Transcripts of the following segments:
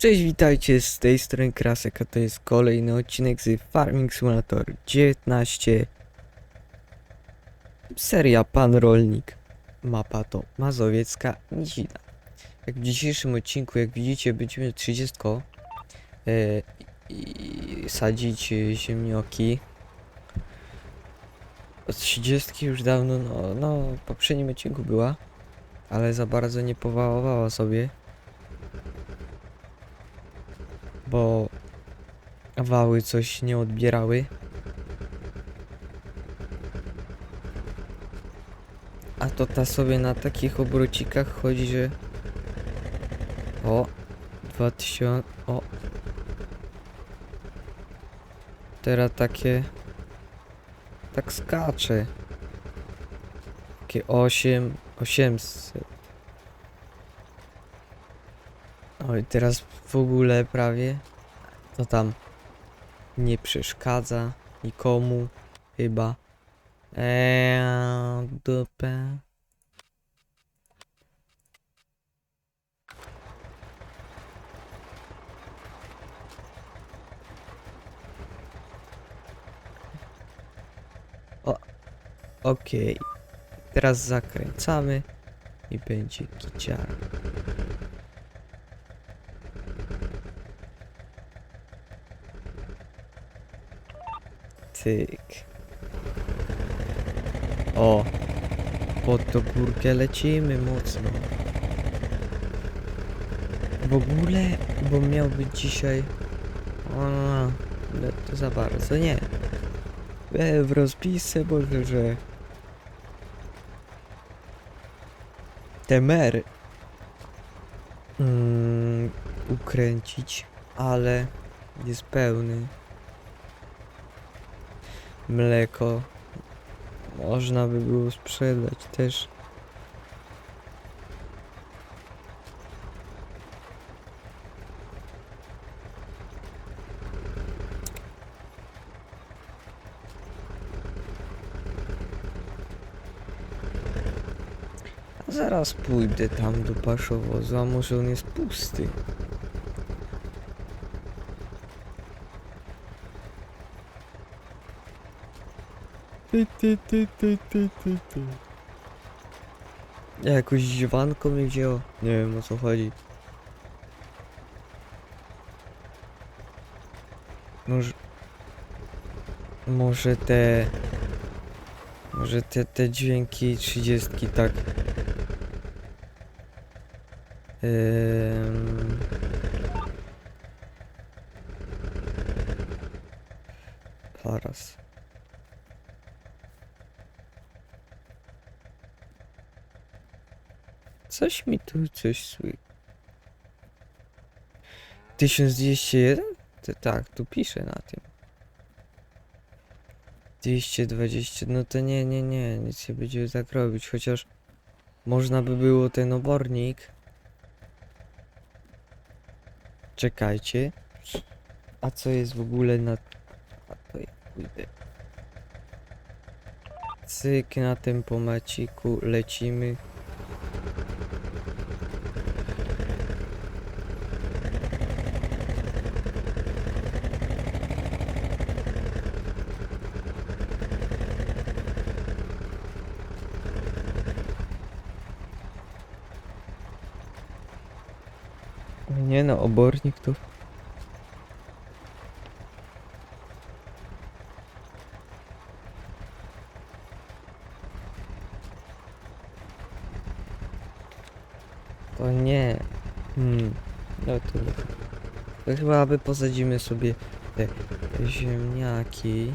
Cześć, witajcie z tej strony Krasek, a to jest kolejny odcinek z Farming Simulator 19 Seria Pan Rolnik Mapa to Mazowiecka Nizina. Jak w dzisiejszym odcinku, jak widzicie, będziemy 30 e, i sadzić e, ziemnioki. Od 30 już dawno, no, no w poprzednim odcinku była Ale za bardzo nie powałowała sobie bo wały coś nie odbierały. A to ta sobie na takich obrocikach chodzi, że... O! 2000... O! Teraz takie... Tak skacze. Takie 8... 800. Oj, teraz w ogóle prawie to tam nie przeszkadza nikomu chyba. Eee, dupę. O, okej. Teraz zakręcamy i będzie giciara. Cyk. O! Pod tą górkę lecimy mocno. W ogóle, bo miał być dzisiaj... O, no to za bardzo nie. E, w rozpisce może, że... Temer... Mm, ukręcić, ale jest pełny mleko można by było sprzedać też. Zaraz pójdę tam do paszowozu, a może on jest pusty. Ty, ty, ty, ty, ty, ty, ty. Dziewanko mnie wzięło. Nie wiem o co chodzi. Może... Może te... Może te, te dźwięki trzydziestki tak... Ym... Coś mi tu coś słyszy. 1201? To, tak, tu piszę na tym. 220, no to nie, nie, nie, nic nie będziemy tak robić, chociaż można by było ten obornik. Czekajcie. A co jest w ogóle na... A to ja pójdę. Cyk na tempomaciku, lecimy. Nie no, obornik tu. To nie. Hmm. No to, to chyba by posadzimy sobie te ziemniaki.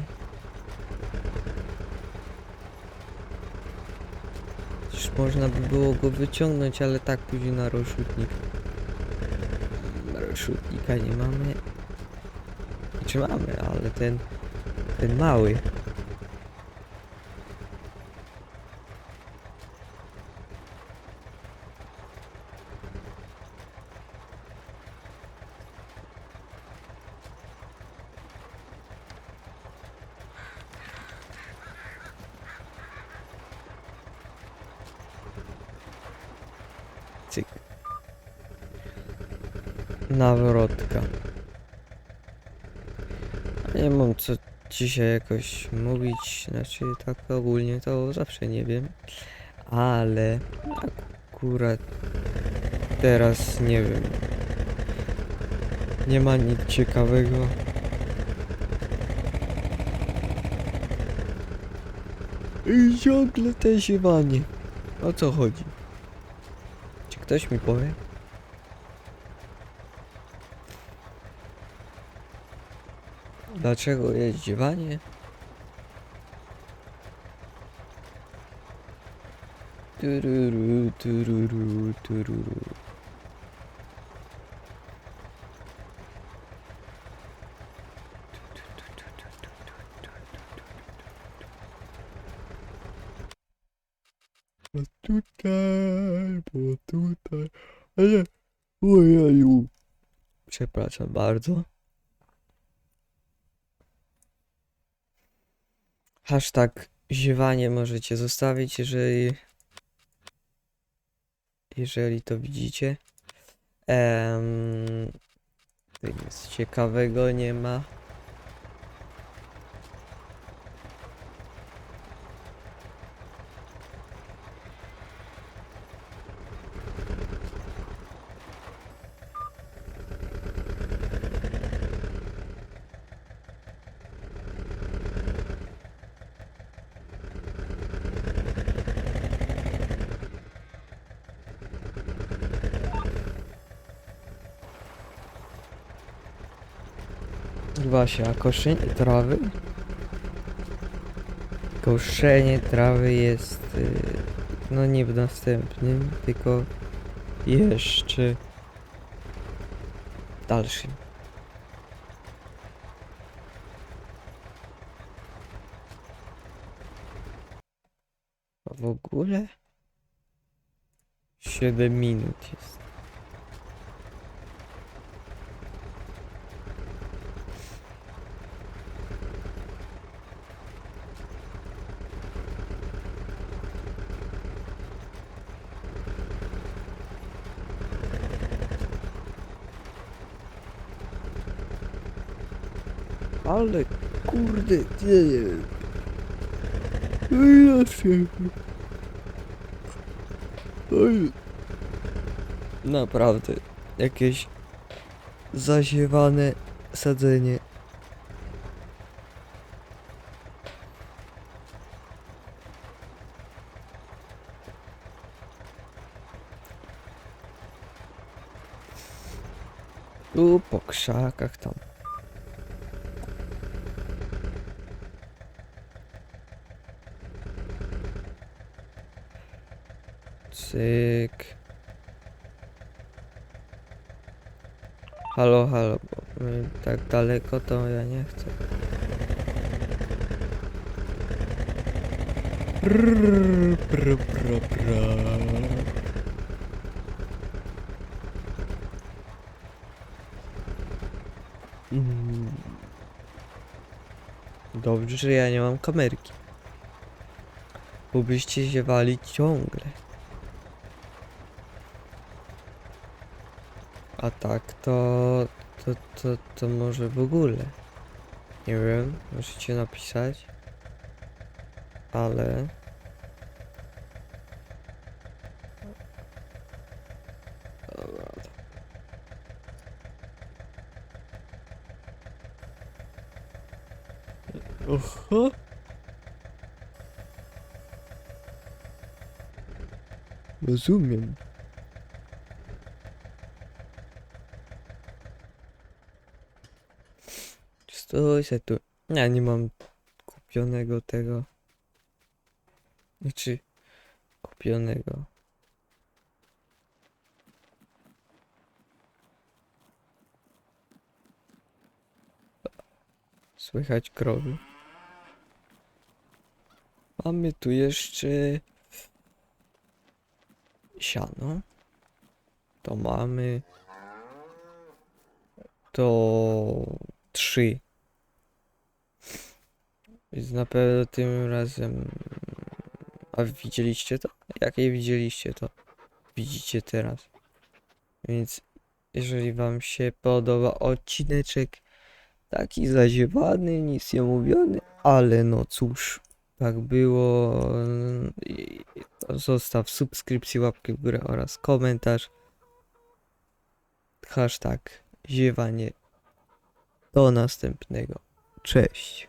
Przecież można by było go wyciągnąć, ale tak później na rozrzutnik. Rozrzutnika nie mamy. Czy mamy, ale ten, ten mały. Cyk. Nawrotka. Nie mam co dzisiaj jakoś mówić, znaczy tak ogólnie to zawsze nie wiem, ale akurat teraz nie wiem. Nie ma nic ciekawego. I ciągle te ziewanie. O co chodzi? Czy ktoś mi powie? Dlaczego jest ziewanie? Tururu, tururu, tururu. Bo tutaj, bo tutaj. Ale. Przepraszam bardzo. Hashtag ziewanie możecie zostawić, jeżeli. Jeżeli to widzicie. Nic ciekawego nie ma. Właśnie, a koszenie trawy? Koszenie trawy jest. y, No nie w następnym, tylko jeszcze dalszym. W ogóle? 7 minut jest. Ale kurde, nie wiem. Oj, jeszcze. Oj. Naprawdę, jakieś zaziewane sadzenie. Tu po krzakach tam. Cyk. Halo, halo, my tak daleko to ja nie chcę. Dobrze, że ja nie mam kamerki. Byście ziewali ciągle. A tak to, to, to, to może w ogóle. Nie wiem, możecie napisać. Ale... Oho. Rozumiem. Stój se tu. Ja nie mam kupionego tego. Znaczy, kupionego. Słychać krowy. Mamy tu jeszcze siano. To mamy to trzy. Więc na pewno tym razem. A widzieliście to? Jak je widzieliście to? Widzicie teraz. Więc jeżeli wam się podoba odcineczek, taki zaziewany, nic nie mówiony, ale no cóż, tak było. I- Zostaw subskrypcję, łapkę w górę oraz komentarz. Hashtag ziewanie. Do następnego. Cześć.